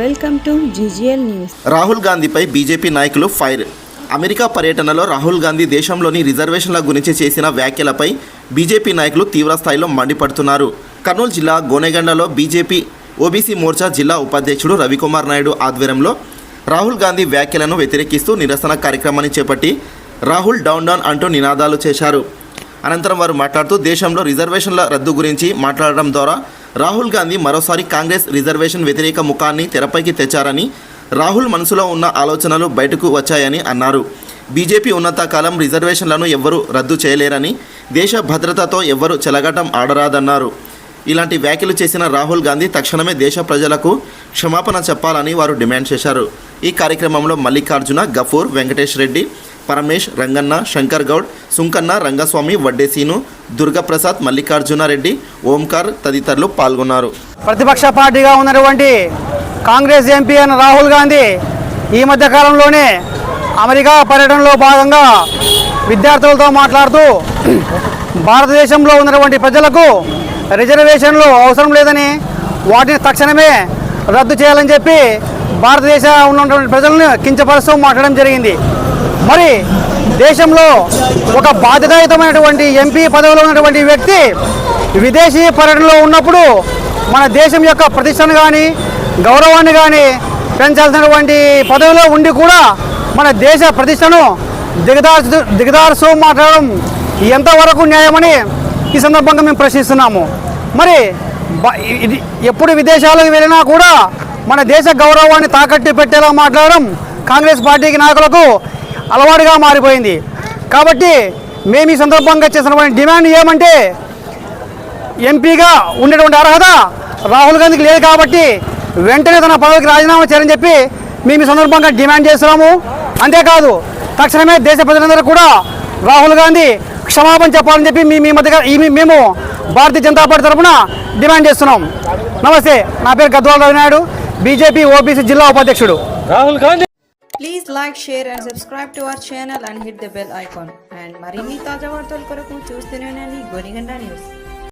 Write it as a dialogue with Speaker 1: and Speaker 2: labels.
Speaker 1: Welcome to GGL news.
Speaker 2: Rahul గాంధీపై BJP నాయకులు fire. America పర్యటనలో రాహుల్ గాంధీ దేశంలోని రిజర్వేషన్ల గురించి చేసిన వ్యాఖ్యలపై బీజేపీ నాయకులు తీవ్రస్థాయిలో మండిపడుతున్నారు. కర్నూలు జిల్లా గోనెగండలో బీజేపీ ఓబీసీ మోర్చా జిల్లా ఉపాధ్యక్షుడు రవికుమార్ నాయుడు ఆధ్వర్యంలో రాహుల్ గాంధీ వ్యాఖ్యలను వ్యతిరేకిస్తూ నిరసన కార్యక్రమాన్ని చేపట్టి రాహుల్ డౌన్ డౌన్ అంటూ నినాదాలు చేశారు. అనంతరం వారు మాట్లాడుతూ దేశంలో రిజర్వేషన్ల రద్దు గురించి మాట్లాడడం ద్వారా రాహుల్ గాంధీ మరోసారి కాంగ్రెస్ రిజర్వేషన్ వ్యతిరేక ముఖాన్ని తెరపైకి తెచ్చారని రాహుల్ మనసులో ఉన్న ఆలోచనలు బయటకు వచ్చాయని అన్నారు. బీజేపీ ఉన్నతకాలం రిజర్వేషన్లను ఎవ్వరూ రద్దు చేయలేరని దేశ భద్రతతో ఎవ్వరూ చెలగటం ఆడరాదన్నారు. ఇలాంటి వ్యాఖ్యలు చేసిన రాహుల్ గాంధీ తక్షణమే దేశ ప్రజలకు క్షమాపణ చెప్పాలని వారు డిమాండ్ చేశారు. ఈ కార్యక్రమంలో మల్లికార్జున గఫూర్ వెంకటేష్ రెడ్డి పరమేష్ రంగన్న శంకర్ గౌడ్ సుంకన్న రంగస్వామి వడ్డేసీను దుర్గప్రసాద్ మల్లికార్జునారెడ్డి ఓంకార్ తదితరులు పాల్గొన్నారు.
Speaker 3: ప్రతిపక్ష పార్టీగా ఉన్నటువంటి కాంగ్రెస్ ఎంపీ అయిన రాహుల్ గాంధీ ఈ మధ్య కాలంలోనే అమెరికా పర్యటనలో భాగంగా విద్యార్థులతో మాట్లాడుతూ భారతదేశంలో ఉన్నటువంటి ప్రజలకు రిజర్వేషన్లు అవసరం లేదని వాటిని తక్షణమే రద్దు చేయాలని చెప్పి భారతదేశ ఉన్నటువంటి ప్రజలను కించపరుస్తూ మాట్లాడడం జరిగింది. మరి దేశంలో ఒక బాధ్యతాయుతమైనటువంటి ఎంపీ పదవిలో ఉన్నటువంటి వ్యక్తి విదేశీ పర్యటనలో ఉన్నప్పుడు మన దేశం యొక్క ప్రతిష్టను కానీ గౌరవాన్ని కానీ పెంచాల్సినటువంటి పదవిలో ఉండి కూడా మన దేశ ప్రతిష్టను దిగదార్చు దిగదార్చు మాట్లాడడం ఎంతవరకు న్యాయమని ఈ సందర్భంగా మేము ప్రశ్నిస్తున్నాము. మరి ఇది ఎప్పుడు విదేశాలకు వెళ్ళినా కూడా మన దేశ గౌరవాన్ని తాకట్టు పెట్టేలా మాట్లాడడం కాంగ్రెస్ పార్టీకి నాయకులకు అలవాటుగా మారిపోయింది. కాబట్టి మేము ఈ సందర్భంగా చేసినటువంటి డిమాండ్ ఏమంటే ఎంపీగా ఉండేటువంటి అర్హత రాహుల్ గాంధీకి లేదు కాబట్టి వెంటనే తన పదవికి రాజీనామా చేయాలని చెప్పి మేము ఈ సందర్భంగా డిమాండ్ చేస్తున్నాము. అంతేకాదు తక్షణమే దేశ ప్రజలందరూ కూడా రాహుల్ గాంధీ క్షమాపణ చెప్పాలని చెప్పి మీ మీ మధ్య మేము భారతీయ జనతా పార్టీ తరఫున డిమాండ్ చేస్తున్నాం. నమస్తే నా పేరు గద్వాల రవినాయుడు బీజేపీ ఓబీసీ జిల్లా ఉపాధ్యక్షుడు.
Speaker 1: Please like share and subscribe to our channel and hit the bell icon and మరిన్ని తాజా వార్తల కొరకు చూస్తూనే ఉండండి. న్యూస్.